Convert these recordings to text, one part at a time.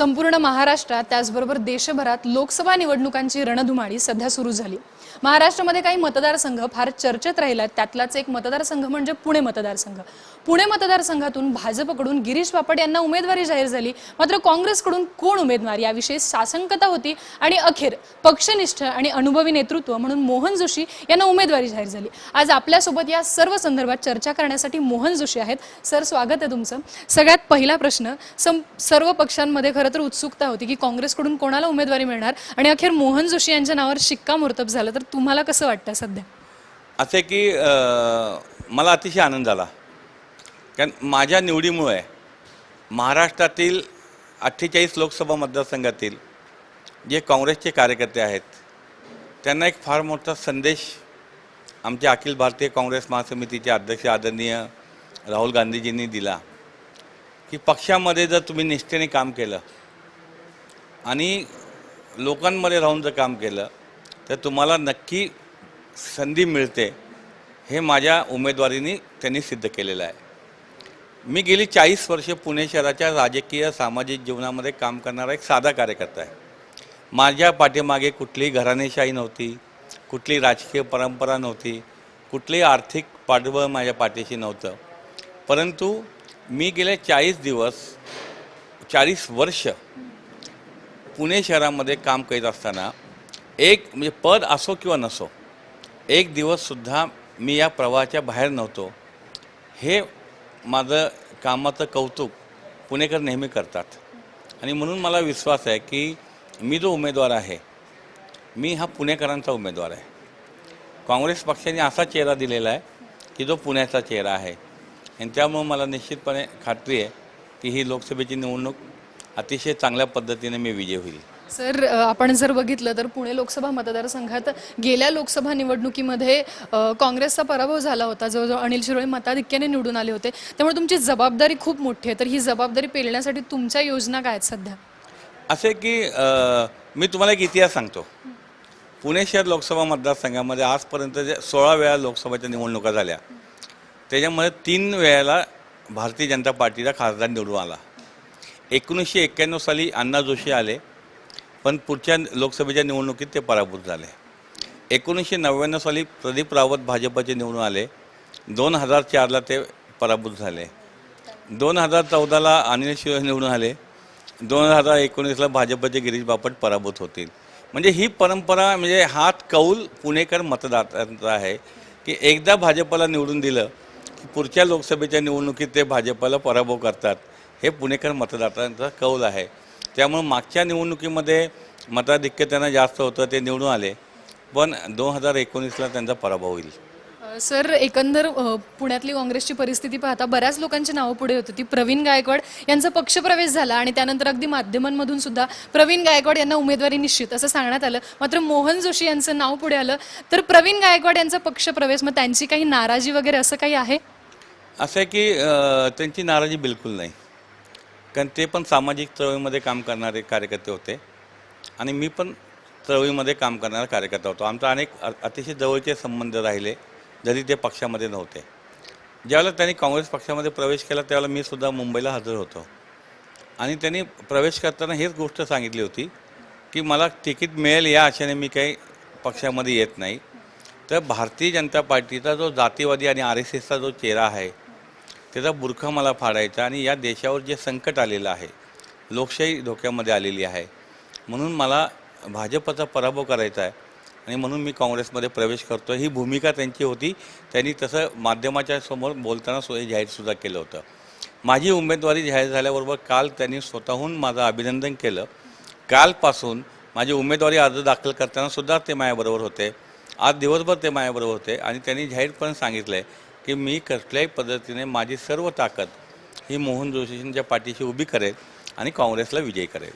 संपूर्ण महाराष्ट्रात त्याचबरोबर देशभरात लोकसभा निवडणुकांची रणधुमाळी सध्या सुरू झाली. महाराष्ट्रामध्ये काही मतदारसंघ फार चर्चेत राहिला त्यातलाच एक मतदारसंघ म्हणजे पुणे मतदारसंघ. पुणे मतदारसंघातून भाजपकडून गिरीश बापट यांना उमेदवारी जाहीर झाली. मात्र काँग्रेसकडून कोण उमेदवार? याविषयी सासंकता होती आणि अखेर पक्षनिष्ठ आणि अनुभवी नेतृत्व म्हणून मोहन जोशी यांना उमेदवारी जाहीर झाली. आज आपल्यासोबत या सर्व संदर्भात चर्चा करण्यासाठी मोहन जोशी आहेत. सर स्वागत आहे तुमचं. सगळ्यात पहिला प्रश्न सर्व पक्षांमध्ये खरं तर उत्सुकता होती की काँग्रेसकडून कोणाला उमेदवारी मिळणार? आणि अखेर मोहन जोशी यांच्या नावावर शिक्कामोर्तब झालं. तर तुम्हाला कसं वाटतं सध्या? असे की अ, मला अतिशय आनंद झाला. कारण माझ्या निवडीमुळे महाराष्ट्रातील अठ्ठेचाळीस लोकसभा मतदारसंघातील जे काँग्रेसचे कार्यकर्ते आहेत त्यांना एक फार मोठा संदेश आमच्या अखिल भारतीय काँग्रेस महासमितीचे अध्यक्ष आदरणीय राहुल गांधीजींनी दिला की पक्षामध्ये जर तुम्ही निष्ठेने काम केलं आणि लोकांमध्ये राहून जर काम केलं तर तुम्हाला नक्की संधी मिळते हे माझ्या उमेदवारीने त्यांनी सिद्ध केलेलं आहे. मी गेली चाळीस वर्षे पुणे शहराच्या राजकीय सामाजिक जीवनामध्ये काम करणारा एक साधा कार्यकर्ता आहे. माझ्या पाठीमागे कुठलीही घराणेशाही नव्हती कुठली राजकीय परंपरा नव्हती कुठलीही आर्थिक पाठबळ माझ्या पाठीशी नव्हतं. परंतु मी गेले चाळीस दिवस चाळीस वर्ष पुणे शहरामध्ये काम करीत असताना एक म्हणजे पद असो किंवा नसो एक दिवससुद्धा मी या प्रवाहाच्या बाहेर नव्हतो. हे माझं कामाचं कौतुक पुणेकर नेहमी करतात. आणि म्हणून मला विश्वास आहे की मी जो उमेदवार आहे मी हा पुणेकरांचा उमेदवार आहे. काँग्रेस पक्षाने असा चेहरा दिलेला आहे की जो पुण्याचा चेहरा आहे. आणि त्यामुळं मला निश्चितपणे खात्री आहे की ही लोकसभेची निवडणूक अतिशय चांगल्या पद्धतीने मी विजय होईल. सर आपण जर बघितलं तर पुणे लोकसभा मतदारसंघात गेल्या लोकसभा निवडणुकीमध्ये काँग्रेसचा पराभव झाला होता. जवळजवळ अनिल शिरोळे मताधिक्याने निवडून आले होते. त्यामुळे तुमची जबाबदारी खूप मोठी आहे. तर ही जबाबदारी पेलण्यासाठी तुमच्या योजना काय आहेत सध्या? असे की आ, मी तुम्हाला एक इतिहास सांगतो. पुणे शहर लोकसभा मतदारसंघामध्ये आजपर्यंत जे सोळा वेळा लोकसभेच्या निवडणुका झाल्या. त्याच्यामध्ये तीन वेळेला भारतीय जनता पार्टीचा खासदार निवडून आला. एकोणीसशे एक्क्याण्णव साली अण्णा जोशी आले. पण पुढच्या लोकसभेच्या निवडणुकीत ते पराभूत झाले. एकोणीसशे नव्याण्णव साली प्रदीप रावत भाजपचे निवडून आले. दोन हजार चारला ते पराभूत झाले. दोन हजार चौदाला अनिल शिव निवडून आले. दोन हजार एकोणीसला भाजपचे गिरीश बापट पराभूत होतील. म्हणजे ही परंपरा म्हणजे हात कौल पुणेकर मतदारांचा आहे की एकदा भाजपला निवडून दिलं की पुढच्या लोकसभेच्या निवडणुकीत ते भाजपला पराभव करतात. हे पुणेकर मतदारांचा कौल आहे. त्यामुळं मागच्या निवडणुकीमध्ये मताधिक्य त्यांना जास्त होतं ते निवडून आले. पण दोन हजार एकोणीसला त्यांचा पराभव होईल. सर एकंदर पुण्यातली काँग्रेसची परिस्थिती पाहता बऱ्याच लोकांची नावं पुढे होती. ती प्रवीण गायकवाड यांचा पक्षप्रवेश झाला आणि त्यानंतर अगदी माध्यमांमधून सुद्धा प्रवीण गायकवाड यांना उमेदवारी निश्चित असं सांगण्यात आलं. मात्र मोहन जोशी यांचं नाव पुढे आलं. तर प्रवीण गायकवाड यांचा पक्षप्रवेश मग त्यांची काही नाराजी वगैरे असं काही आहे? असं आहे की त्यांची नाराजी बिलकुल नाही. कारण ते पण सामाजिक चळवळीमध्ये काम करणारे कार्यकर्ते होते. आणि मी पण चळवळीमध्ये काम करणारा कार्यकर्ता होतो. आमचा अनेक अतिशय जवळचे संबंध राहिले जरी ते पक्षामध्ये नव्हते. ज्यावेळेला त्यांनी काँग्रेस पक्षामध्ये प्रवेश केला त्यावेळेला मी सुद्धा मुंबईला हजर होतो. आणि त्यांनी प्रवेश करताना हेच गोष्ट सांगितली होती की मला तिकीट मिळेल या आशेने मी काही पक्षामध्ये येत नाही. तर भारतीय जनता पार्टीचा जो जातीवादी आणि आर एस एसचा जो चेहरा आहे त्याचा बुरखा मला फाडायचा आणि या देशावर जे संकट आलेलं आहे लोकशाही धोक्यामध्ये आलेली आहे म्हणून मला भाजपचा पराभव करायचा आहे आणि म्हणून मी काँग्रेसमध्ये प्रवेश करतो ही भूमिका त्यांची होती. त्यांनी तसं माध्यमाच्या समोर बोलताना सुद्धा जाहीरसुद्धा केलं होतं. माझी उमेदवारी जाहीर झाल्याबरोबर काल त्यांनी स्वतःहून माझं अभिनंदन केलं. कालपासून माझी उमेदवारी अर्ज दाखल करतानासुद्धा ते माझ्याबरोबर होते. आज दिवसभर ते माझ्याबरोबर होते आणि त्यांनी जाहीरपणे सांगितलं आहे की मी कसल्याही पद्धतीने माझी सर्व ताकद ही मोहन जोशींच्या पाठीशी उभी करेल आणि काँग्रेसला विजयी करेल.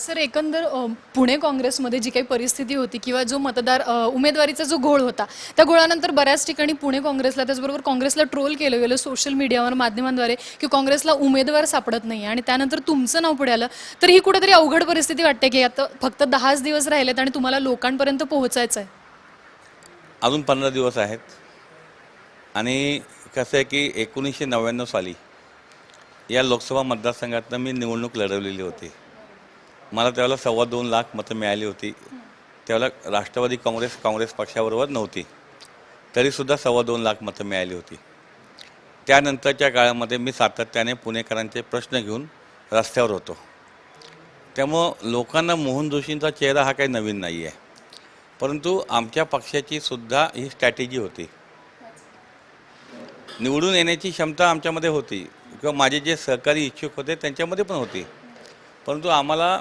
सर एकंदर अ, पुणे काँग्रेसमध्ये जी काही परिस्थिती होती किंवा जो मतदार अ, उमेदवारीचा जो घोळ होता त्या घोळानंतर बऱ्याच ठिकाणी पुणे काँग्रेसला त्याचबरोबर काँग्रेसला ट्रोल केलं गेलं सोशल मीडियावर माध्यमांद्वारे की काँग्रेसला उमेदवार सापडत नाही आणि त्यानंतर तुमचं नाव पुढे आलं. तर ही कुठेतरी अवघड परिस्थिती वाटते की आता फक्त दहाच दिवस राहिलेत आणि तुम्हाला लोकांपर्यंत पोहोचायचं आहे अजून पंधरा दिवस आहेत. आणि कसं आहे की एकोणीसशे नव्याण्णव साली या लोकसभा मतदारसंघातनं मी निवडणूक लढवलेली होती. मला त्यावेळेला सव्वा दोन लाख मतं मिळाली होती. त्यावेळेला राष्ट्रवादी काँग्रेस काँग्रेस पक्षाबरोबर नव्हती. तरीसुद्धा सव्वा दोन लाख मतं मिळाली होती. त्यानंतरच्या काळामध्ये मी सातत्याने पुणेकरांचे प्रश्न घेऊन रस्त्यावर होतो. त्यामुळं लोकांना मोहन जोशींचा चेहरा हा काही नवीन नाही आहे परंतु आमच्या पक्षाची सुद्धा ही स्ट्रॅटेजी होती. निवडून येण्याची क्षमता आमच्यामध्ये होती. किंवा माझे जे सहकारी इच्छुक होते त्यांच्यामध्ये पण होती. परंतु आम्हाला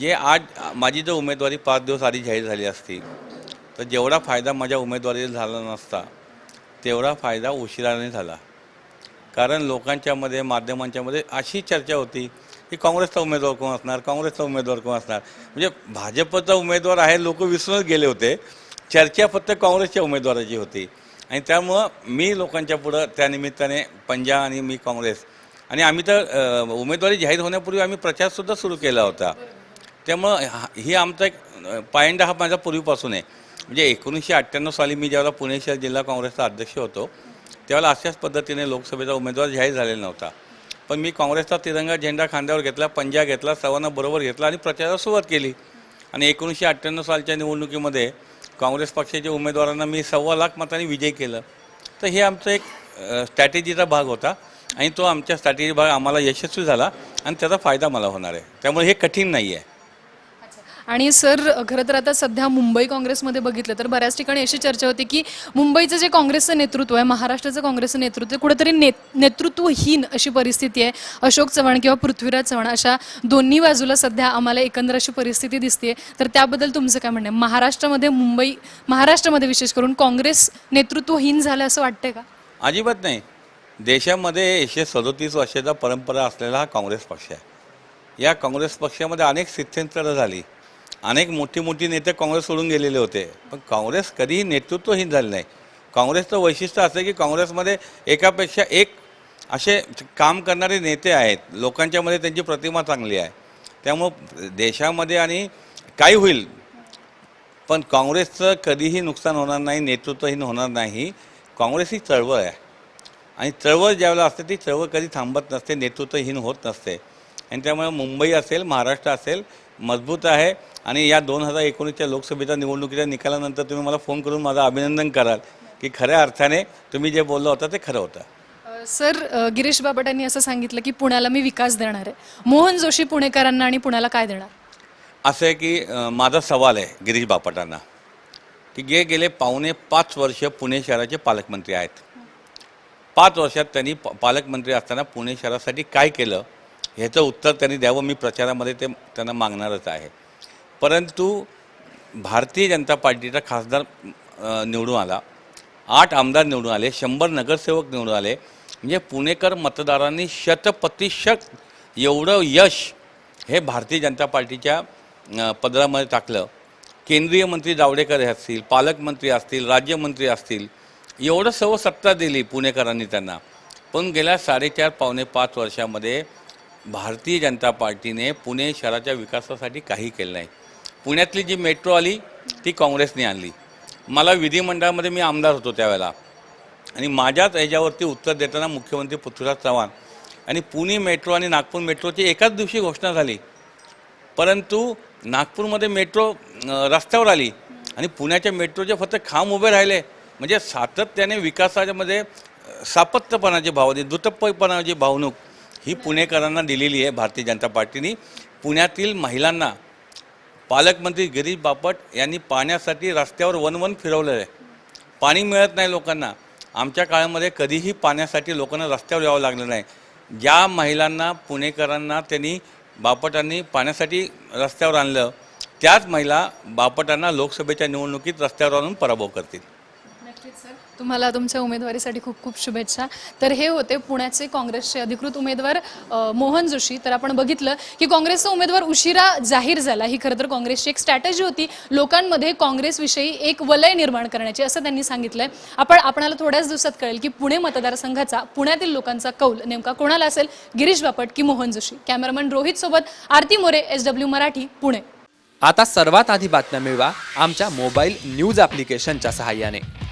जे आज माझी जर उमेदवारी पाच दिवस आधी जाहीर झाली असती तर जेवढा फायदा माझ्या उमेदवारीला झाला नसता तेवढा फायदा उशिराने झाला. कारण लोकांच्यामध्ये माध्यमांच्यामध्ये अशी चर्चा होती की काँग्रेसचा उमेदवार कोण असणार काँग्रेसचा उमेदवार कोण असणार? म्हणजे भाजपचा उमेदवार आहे लोक विसरूनच गेले होते. चर्चा फक्त काँग्रेसच्या उमेदवाराची होती. आणि त्यामुळं मी लोकांच्या पुढं त्यानिमित्ताने पंजा आणि मी काँग्रेस. आणि आम्ही तर उमेदवारी जाहीर होण्यापूर्वी आम्ही प्रचारसुद्धा सुरू केला होता. त्यामुळं ही आमचा एक पायंडा हा माझा पूर्वीपासून आहे. म्हणजे एकोणीसशे अठ्ठ्याण्णव साली मी ज्यावेळेला पुणे शहर जिल्हा काँग्रेसचा अध्यक्ष होतो त्यावेळेला अशाच पद्धतीने लोकसभेचा उमेदवार जाहीर झालेला नव्हता. पण मी काँग्रेसचा तिरंगा झेंडा खांद्यावर घेतला पंजा घेतला सर्वांना बरोबर घेतला आणि प्रचाराला सुरुवात केली. आणि एकोणीसशे अठ्ठ्याण्णव सालच्या निवडणुकीमध्ये काँग्रेस पक्षाच्या उमेदवारांना मी सव्वा लाख मतांनी विजय केलं. तर हे आमचं एक स्ट्रॅटेजीचा भाग होता आणि तो आमच्या स्ट्रॅटेजी भाग आम्हाला यशस्वी झाला आणि त्याचा फायदा मला होणार आहे. त्यामुळे हे कठीण नाही आहे आणि सर खरं तर आता सध्या मुंबई काँग्रेसमध्ये बघितलं तर बऱ्याच ठिकाणी अशी चर्चा होती की मुंबईचं जे काँग्रेसचं नेतृत्व आहे महाराष्ट्राचं काँग्रेसचं नेतृत्व आहे कुठेतरी ने नेतृत्वहीन अशी परिस्थिती आहे. अशोक चव्हाण किंवा पृथ्वीराज चव्हाण अशा दोन्ही बाजूला सध्या आम्हाला एकंदर अशी परिस्थिती दिसते तर त्याबद्दल तुमचं काय म्हणणं आहे? महाराष्ट्रामध्ये मुंबई महाराष्ट्रामध्ये विशेष करून काँग्रेस नेतृत्वहीन झालं असं वाटतंय का? अजिबात नाही. देशामध्ये एकशे सदोतीस वर्षाचा परंपरा असलेला हा काँग्रेस पक्ष आहे. या काँग्रेस पक्षामध्ये अनेक स्थित्यंतरं झाली. अनेक मोठी मोठी नेते काँग्रेस सोडून गेलेले होते. पण काँग्रेस कधीही नेतृत्वहीन झालं नाही. काँग्रेसचं वैशिष्ट्य असं की काँग्रेसमध्ये एकापेक्षा एक असे काम करणारे नेते आहेत. लोकांच्यामध्ये त्यांची प्रतिमा चांगली आहे. त्यामुळं देशामध्ये आणि काही होईल. पण काँग्रेसचं कधीही नुकसान होणार नाही नेतृत्वहीन होणार नाही. काँग्रेस ही चळवळ आहे. आणि चळवळ ज्यावेळेला असते ती चळवळ कधी थांबत नसते नेतृत्वहीन होत नसते. आणि त्यामुळे मुंबई असेल महाराष्ट्र असेल मजबूत आहे. आणि या दोन हजार एकोणीसच्या लोकसभेच्या निवडणुकीच्या निकालानंतर तुम्ही मला फोन करून माझं अभिनंदन कराल की खऱ्या अर्थाने तुम्ही जे बोललं होतं ते खरं होतं. सर गिरीश बापट यांनी असं सांगितलं की पुण्याला मी विकास देणार आहे. मोहन जोशी पुणेकरांना आणि पुण्याला काय देणार? असं आहे की माझा सवाल आहे गिरीश बापटांना की जे गेले पावणे पाच वर्ष पुणे शहराचे पालकमंत्री आहेत. पाच वर्षात त्यांनी पालकमंत्री असताना पुणे शहरासाठी काय केलं ह्याचं उत्तर त्यांनी द्यावं मी प्रचारामध्ये ते त्यांना मागणारच आहे. परंतु भारतीय जनता पार्टीचा खासदार निवडून आला. आठ आमदार निवडून आले शंभर नगरसेवक निवडून आले. म्हणजे पुणेकर मतदारांनी शतप्रतिशत एवढं यश हे भारतीय जनता पार्टीच्या पदरामध्ये टाकलं. केंद्रीय मंत्री जावडेकर असतील पालकमंत्री असतील राज्यमंत्री असतील एवढं सर्व सत्ता दिली पुणेकरांनी त्यांना. पण गेल्या साडेचार पावणे पाच वर्षामध्ये भारतीय जनता पार्टीने पुणे शहराच्या विकासासाठी काही केलं नाही. पुण्यातली जी मेट्रो आली ती काँग्रेसने आणली. मला विधिमंडळामध्ये मी आमदार होतो त्यावेळेला. आणि माझ्याच ह्याच्यावरती उत्तर देताना मुख्यमंत्री पृथ्वीराज चव्हाण. आणि पुणे मेट्रो आणि नागपूर मेट्रोची एकाच दिवशी घोषणा झाली. परंतु नागपूरमध्ये मेट्रो रस्त्यावर आली. आणि पुण्याच्या मेट्रोचे फक्त खांब उभे राहिले. म्हणजे सातत्याने विकासामध्ये सापत्यपणाची भावनी द्रुतपणाची दुतप्पपणाची भावणूक ही पुणेकरांना दिलेली आहे भारतीय जनता पार्टीने. पुण्यातील महिलांना पालकमंत्री गिरीश बापट यांनी पाण्यासाठी रस्त्यावर वन वन फिरवलेलं आहे. पाणी मिळत नाही लोकांना. आमच्या काळामध्ये कधीही पाण्यासाठी लोकांना रस्त्यावर यावं लागलं नाही. ज्या महिलांना पुणेकरांना त्यांनी बापटांनी पाण्यासाठी रस्त्यावर आणलं त्याच महिला बापटांना लोकसभेच्या निवडणुकीत रस्त्यावर आणून पराभव करतील. नक्कीच सर तुम्हाला तुमच्या उमेदवारीसाठी खूप खूप शुभेच्छा. तर हे होते पुण्याचे काँग्रेसचे अधिकृत उमेदवार अ, मोहन जोशी. तर आपण बघितलं की काँग्रेसचा उमेदवार उशिरा जाहीर झाला. ही खरं तर काँग्रेसची एक स्ट्रॅटजी होती लोकांमध्ये काँग्रेसविषयी एक वलय निर्माण करण्याची असं त्यांनी सांगितलंय. आपण आपणाला थोड्याच दिवसात कळेल की पुणे मतदारसंघाचा पुण्यातील लोकांचा कौल नेमका कोणाला असेल? गिरीश बापट की मोहन जोशी? कॅमेरामन रोहित सोबत आरती मोरे एस डब्ल्यू मराठी पुणे. आता सर्वात आधी बातम्या मिळवा आमच्या मोबाईल न्यूज ॲप्लिकेशनच्या सहाय्याने.